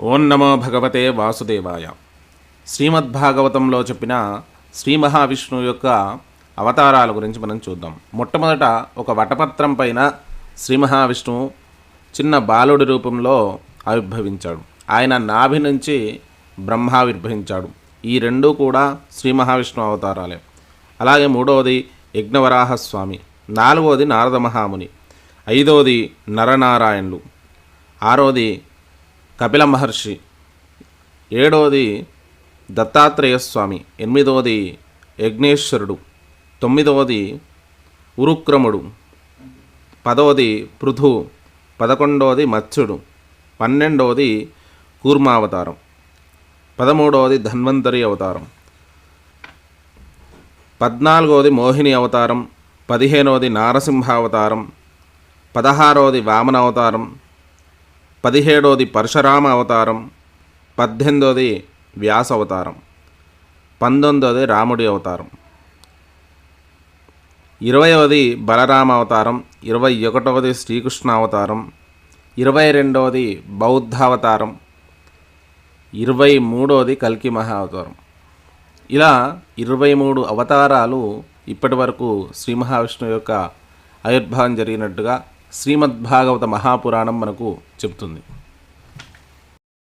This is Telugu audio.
ఓం నమో భగవతే వాసుదేవాయ. శ్రీమద్భాగవతంలో చెప్పిన శ్రీ మహావిష్ణువు యొక్క అవతారాల గురించి మనం చూద్దాం. మొట్టమొదట ఒక వటపత్రం పైన శ్రీ మహావిష్ణువు చిన్న బాలుడి రూపంలో ఆవిర్భవించాడు. ఆయన నాభి నుంచి బ్రహ్మావిర్భవించాడు ఈ రెండూ కూడా శ్రీ మహావిష్ణు అవతారాలే. అలాగే మూడవది యజ్ఞవరాహస్వామి నాలుగవది నారద మహాముని ఐదవది నరనారాయణులు ఆరోది కపిల మహర్షి. ఏడవది దత్తాత్రేయ స్వామి ఎనిమిదవది యజ్ఞేశ్వరుడు. తొమ్మిదవది ఉరుక్రముడు. పదవది పృథు. పదకొండవది మత్స్యుడు. పన్నెండవది కూర్మావతారం. పదమూడవది ధన్వంతరి అవతారం. పద్నాలుగవది మోహిని అవతారం. పదిహేనవది నారసింహావతారం. పదహారవది వామన అవతారం పదిహేడవది పరశురామ అవతారం పద్దెనిమిదోది వ్యాస అవతారం పంతొమ్మిదవది రాముడి అవతారం. ఇరవయవది బలరామ అవతారం ఇరవై ఒకటవది శ్రీకృష్ణ అవతారం ఇరవై రెండవది బౌద్ధావతారం ఇరవై మూడవది కల్కి మహా అవతారం ఇలా ఇరవై మూడు అవతారాలు ఇప్పటి వరకు శ్రీ మహావిష్ణువు యొక్క ఆవిర్భావం జరిగినట్టుగా శ్రీమద్భాగవత మహాపురాణం మనకు చెబుతుంది.